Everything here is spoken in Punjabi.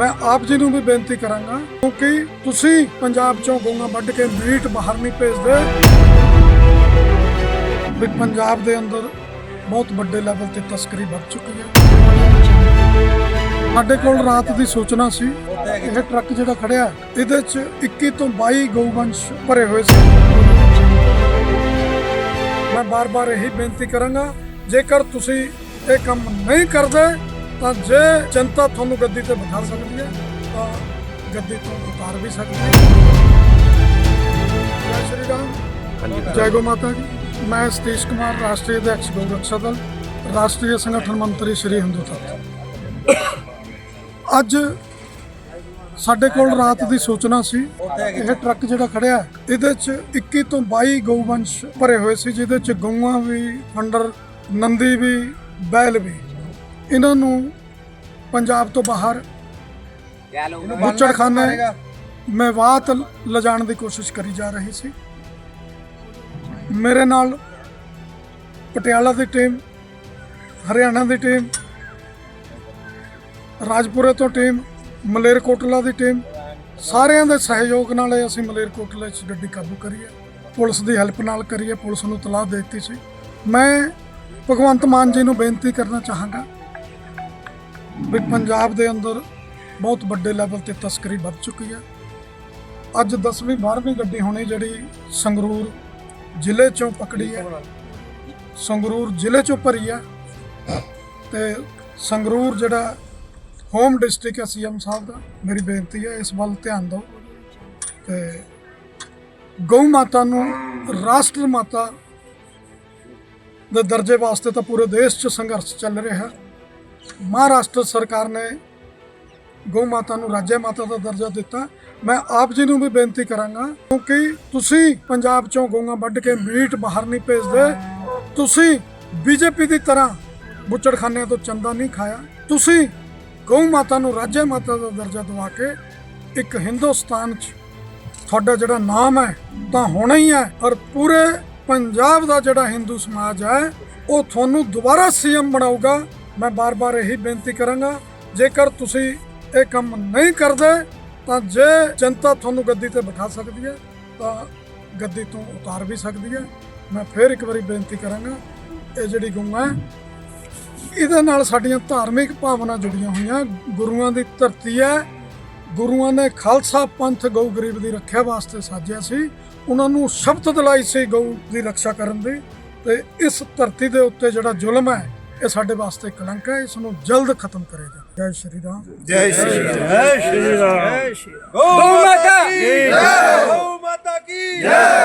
ਮੈਂ ਆਪ ਜੀ ਨੂੰ ਵੀ ਬੇਨਤੀ ਕਰਾਂਗਾ, ਕਿਉਂਕਿ ਤੁਸੀਂ ਪੰਜਾਬ ਚੋਂ ਗਊਆਂ ਵੱਢ ਕੇ ਮੀਟ ਬਾਹਰ ਨਹੀਂ ਭੇਜਦੇ। ਵੀ ਪੰਜਾਬ ਦੇ ਅੰਦਰ ਬਹੁਤ ਵੱਡੇ ਲੈਵਲ ਤੇ ਤਸਕਰੀ ਵੱਧ ਚੁੱਕੀ ਹੈ। ਸਾਡੇ ਕੋਲ ਰਾਤ ਦੀ ਸੂਚਨਾ ਸੀ, ਇਹ ਟਰੱਕ ਜਿਹੜਾ ਖੜਿਆ, ਇਹਦੇ 'ਚ 21 ਤੋਂ 22 ਗਊਵੰਸ਼ ਭਰੇ ਹੋਏ ਸੀ। ਮੈਂ ਬਾਰ-ਬਾਰ ਇਹੀ ਬੇਨਤੀ ਕਰਾਂਗਾ, ਜੇਕਰ ਤੁਸੀਂ ਇਹ ਕੰਮ ਨਹੀਂ ਕਰਦੇ ਤਾਂ ਜੇ ਜਨਤਾ ਤੁਹਾਨੂੰ ਗੱਦੀ ਤੇ ਬਿਠਾ ਸਕਦੀ ਹੈ ਤਾਂ ਗੱਦੀ ਤੋਂ ਉਤਾਰ ਵੀ ਸਕਦੀ ਹੈ। ਜੈ ਸ਼੍ਰੀ ਰਾਮ। ਜੈ ਗੋ ਮਾਤਾ ਜੀ। ਮੈਂ ਸਤੀਸ਼ ਕੁਮਾਰ ਰਾਸ਼ਟਰੀ ਅਧਿਕਸ਼ ਗਊ ਰਕਸ਼ਾ ਦਲ ਰਾਸ਼ਟਰੀ ਸੰਗਠਨ ਮੰਤਰੀ ਸ਼੍ਰੀ ਹਿੰਦੂ ਤੱਤ। ਅੱਜ ਸਾਡੇ ਕੋਲ ਰਾਤ ਦੀ ਸੂਚਨਾ ਸੀ ਇਹ ਟਰੱਕ ਜਿਹੜਾ ਖੜਿਆ ਇਹਦੇ 'ਚ 21 ਤੋਂ 22 ਗਊਵੰਸ਼ ਭਰੇ ਹੋਏ ਸੀ ਜਿਹਦੇ 'ਚ ਗਊਆਂ ਵੀ ਫੰਡਰ ਨੰਦੀ ਵੀ ਬੈਲ ਵੀ। ਇਹਨਾਂ ਨੂੰ ਪੰਜਾਬ ਤੋਂ ਬਾਹਰ ਬੁੱਚੜਖਾਨੇ ਮੇਵਾਤ ਲਿਜਾਣ ਦੀ ਕੋਸ਼ਿਸ਼ ਕਰੀ ਜਾ ਰਹੀ ਸੀ। ਮੇਰੇ ਨਾਲ ਪਟਿਆਲਾ ਦੀ ਟੀਮ ਹਰਿਆਣਾ ਦੀ ਟੀਮ ਰਾਜਪੁਰੇ ਤੋਂ ਟੀਮ ਮਲੇਰਕੋਟਲਾ ਦੀ ਟੀਮ ਸਾਰਿਆਂ ਦੇ ਸਹਿਯੋਗ ਨਾਲ ਅਸੀਂ ਮਲੇਰਕੋਟਲੇ 'ਚ ਗੱਡੀ ਕਾਬੂ ਕਰੀ ਹੈ ਪੁਲਿਸ ਦੀ ਹੈਲਪ ਨਾਲ ਕਰੀ ਹੈ ਪੁਲਿਸ ਨੂੰ ਤਲਾਹ ਦੇ ਦਿੱਤੀ ਸੀ। ਮੈਂ ਭਗਵੰਤ ਮਾਨ ਜੀ ਨੂੰ ਬੇਨਤੀ ਕਰਨਾ ਚਾਹਾਂਗਾ ਵੀ ਪੰਜਾਬ ਦੇ ਅੰਦਰ ਬਹੁਤ ਵੱਡੇ ਲੈਵਲ ਤੇ ਤਸਕਰੀ ਵੱਧ ਚੁੱਕੀ ਹੈ। ਅੱਜ 10ਵੀਂ 12ਵੀਂ ਗੱਡੀ ਹੋਣੀ ਜਿਹੜੀ ਸੰਗਰੂਰ ਜ਼ਿਲ੍ਹੇ ਚੋਂ ਪਕੜੀ ਹੈ। ਸੰਗਰੂਰ ਜ਼ਿਲ੍ਹੇ ਚੋਂ ਭਰੀ ਹੈ ਤੇ ਸੰਗਰੂਰ ਜਿਹੜਾ ਹੋਮ ਡਿਸਟ੍ਰਿਕਟ ਹੈ ਸੀਐਮ ਸਾਹਿਬ ਦਾ, ਮੇਰੀ ਬੇਨਤੀ ਹੈ ਇਸ ਵੱਲ ਧਿਆਨ ਦਿਓ। ਤੇ ਗਊ ਮਾਤਾ ਨੂੰ ਰਾਸ਼ਟਰ ਮਾਤਾ ਦੇ ਦਰਜੇ ਵਾਸਤੇ ਤਾਂ ਪੂਰੇ ਦੇਸ਼ 'ਚ ਸੰਘਰਸ਼ ਚੱਲ ਰਿਹਾ ਹੈ। ਮਹਾਰਾਸ਼ਟਰ ਸਰਕਾਰ ਨੇ ਗਊ ਮਾਤਾ ਨੂੰ, ਰਾਜੇ ਮਾਤਾ ਦਾ ਦਰਜਾ ਦਿੱਤਾ। ਮੈਂ ਆਪ ਜੀ ਨੂੰ ਵੀ ਬੇਨਤੀ ਕਰਾਂਗਾ, ਕਿਉਂਕਿ ਤੁਸੀਂ ਪੰਜਾਬ ਚੋਂ ਗਊਆਂ ਵੱਢ ਕੇ ਮੀਟ ਬਾਹਰ ਨਹੀਂ ਭੇਜਦੇ, ਤੁਸੀਂ ਬੀਜੇਪੀ ਦੀ ਤਰ੍ਹਾਂ ਬੁੱਚੜਖਾਨਿਆਂ ਤੋਂ ਚੰਦਾ ਨਹੀਂ ਖਾਇਆ, ਤੁਸੀਂ ਗਊ ਮਾਤਾ ਨੂੰ, ਰਾਜੇ ਮਾਤਾ ਦਾ ਦਰਜਾ ਦਵਾ ਕੇ ਇੱਕ ਹਿੰਦੁਸਤਾਨ 'ਚ ਤੁਹਾਡਾ ਜਿਹੜਾ ਨਾਮ ਹੈ, ਤਾਂ ਹੋਣਾ ਹੀ ਹੈ। ਔਰ ਪੂਰੇ ਪੰਜਾਬ ਦਾ ਜਿਹੜਾ ਹਿੰਦੂ ਸਮਾਜ ਹੈ, ਉਹ ਤੁਹਾਨੂੰ ਦੁਬਾਰਾ ਸੀਐਮ ਬਣਾਊਗਾ। ਮੈਂ ਬਾਰ-ਬਾਰ ਇਹੀ ਬੇਨਤੀ ਕਰਾਂਗਾ, ਜੇਕਰ ਤੁਸੀਂ ਇਹ ਕੰਮ ਨਹੀਂ ਕਰਦੇ, ਤਾਂ ਜੇ ਜਨਤਾ ਤੁਹਾਨੂੰ ਗੱਦੀ ਤੇ ਬਿਠਾ ਸਕਦੀ ਹੈ, ਤਾਂ ਗੱਦੀ ਤੋਂ ਉਤਾਰ ਵੀ ਸਕਦੀ ਹੈ। ਮੈਂ ਫਿਰ ਇੱਕ ਵਾਰੀ ਬੇਨਤੀ ਕਰਾਂਗਾ, ਇਹ ਜਿਹੜੀ ਗਊ ਹੈ, ਇਹਦੇ ਨਾਲ ਸਾਡੀਆਂ ਧਾਰਮਿਕ ਭਾਵਨਾ ਜੁੜੀਆਂ ਹੋਈਆਂ। ਗੁਰੂਆਂ ਦੀ ਧਰਤੀ ਹੈ, ਗੁਰੂਆਂ ਨੇ ਖਾਲਸਾ ਪੰਥ ਗਊ ਗਰੀਬ ਦੀ ਰੱਖਿਆ ਵਾਸਤੇ ਸਾਜਿਆ ਸੀ। ਉਹਨਾਂ ਨੂੰ ਸ਼ਬਦ ਦਿਲਾਈ ਸੀ ਗਊ ਦੀ ਰੱਖਿਆ ਕਰਨ ਦੀ। ਤੇ ਇਸ ਧਰਤੀ ਦੇ ਉੱਤੇ ਜਿਹੜਾ ਜ਼ੁਲਮ ਹੈ ਇਹ ਸਾਡੇ ਵਾਸਤੇ ਕਲੰਕ ਹੈ ਇਸ ਨੂੰ ਜਲਦ ਖਤਮ ਕਰੇ ਜਾਵੇ। ਜੈ ਸ਼੍ਰੀ ਰਾਮ। ਜੈ ਸ਼੍ਰੀ ਰਾਮ। ਜੈ ਸ਼੍ਰੀ ਰਾਮ। ਗੋ ਮਾਤਾ ਕੀ? ਜੈ ਗੋ ਮਾਤਾ ਕੀ? ਜੈ